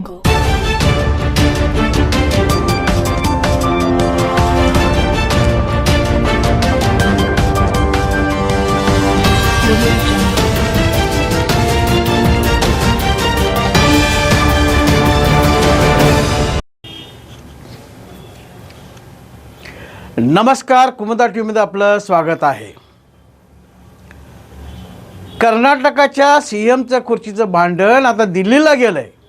नमस्कार कुमुदा टी व्हीमध्ये आपलं स्वागत आहे. कर्नाटकाच्या सी एमच्या खुर्चीचं भांडण आता दिल्लीला गेलं आहे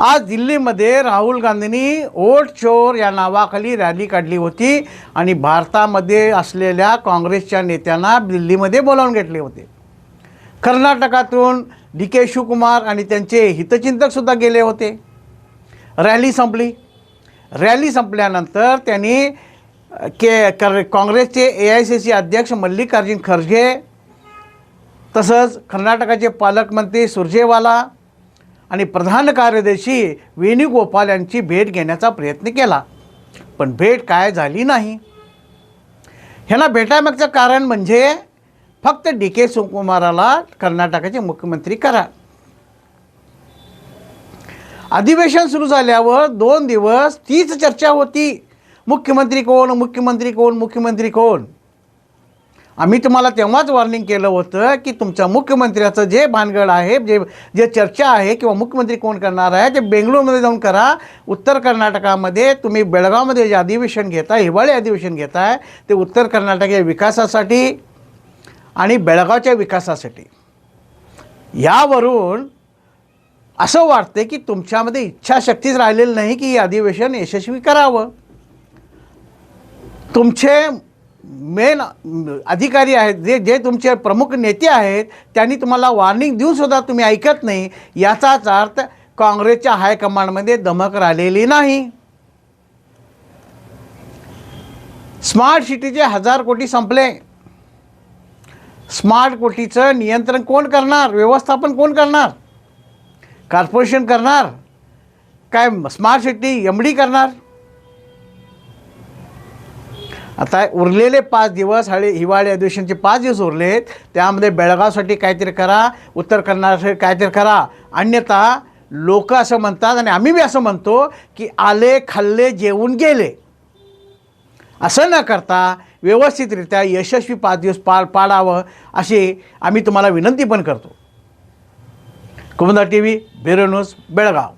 आज दिल्लीमध्ये राहुल गांधींनी ओट चोर या नावाखाली रॅली काढली होती आणि भारतामध्ये असलेल्या काँग्रेसच्या नेत्यांना दिल्लीमध्ये बोलावून घेतले होते. कर्नाटकातून डी के शिवकुमार आणि त्यांचे हितचिंतकसुद्धा गेले होते. रॅली संपली. रॅली संपल्यानंतर त्यांनी के कर काँग्रेसचे ए आय सी सी अध्यक्ष मल्लिकार्जुन खरगे तसंच कर्नाटकाचे पालकमंत्री सुरजेवाला आणि प्रधान कार्यदर्शी वेणुगोपाल यांची भेट घेण्याचा प्रयत्न केला. पण भेट काय झाली नाही. ह्यांना भेटामागचं कारण म्हणजे फक्त डी के सुकुमाराला कर्नाटकाचे मुख्यमंत्री करा. अधिवेशन सुरू झाल्यावर दोन दिवस तीच चर्चा होती. मुख्यमंत्री कोण मुख्यमंत्री कोण मुख्यमंत्री कोण? आम्ही तुम्हाला तेव्हाच वॉर्निंग केलं होतं की तुमच्या मुख्यमंत्र्याचं जे भानगड आहे जे जे चर्चा आहे किंवा मुख्यमंत्री कोण करणार आहे ते बेंगळूरमध्ये जाऊन करा. उत्तर कर्नाटकामध्ये तुम्ही बेळगावमध्ये जे अधिवेशन घेताय हिवाळी अधिवेशन घेताय ते उत्तर कर्नाटक या विकासासाठी आणि बेळगावच्या विकासासाठी. यावरून असं वाटते की तुमच्यामध्ये इच्छाशक्तीच राहिलेली नाही की हे अधिवेशन यशस्वी करावं. तुमचे मेन अधिकारी आहेत जे जे तुमचे प्रमुख नेते आहेत त्यांनी तुम्हाला वॉर्निंग देऊनसुद्धा तुम्ही ऐकत नाही. याचाच अर्थ काँग्रेसच्या हायकमांडमध्ये दमक राहिलेली नाही. स्मार्ट सिटीचे हजार कोटी संपले. स्मार्ट कोटीचं नियंत्रण कोण करणार? व्यवस्थापन कोण करणार? कॉर्पोरेशन करणार? काय स्मार्ट सिटी एम डी करणार? आता उरलेले पाच दिवस हळे हिवाळी अधिवेशनचे पाच दिवस उरले आहेत त्यामध्ये बेळगावसाठी काहीतरी करा उत्तर कर्नाटकसाठी काहीतरी करा. अन्यथा लोक असं म्हणतात आणि आम्ही बी असं म्हणतो की आले खाल्ले जेवून गेले. असं न करता व्यवस्थितरित्या यशस्वी पाच दिवस पाळ पाडावं अशी आम्ही तुम्हाला विनंती पण करतो. Kumuda T V bureau news Belgaum.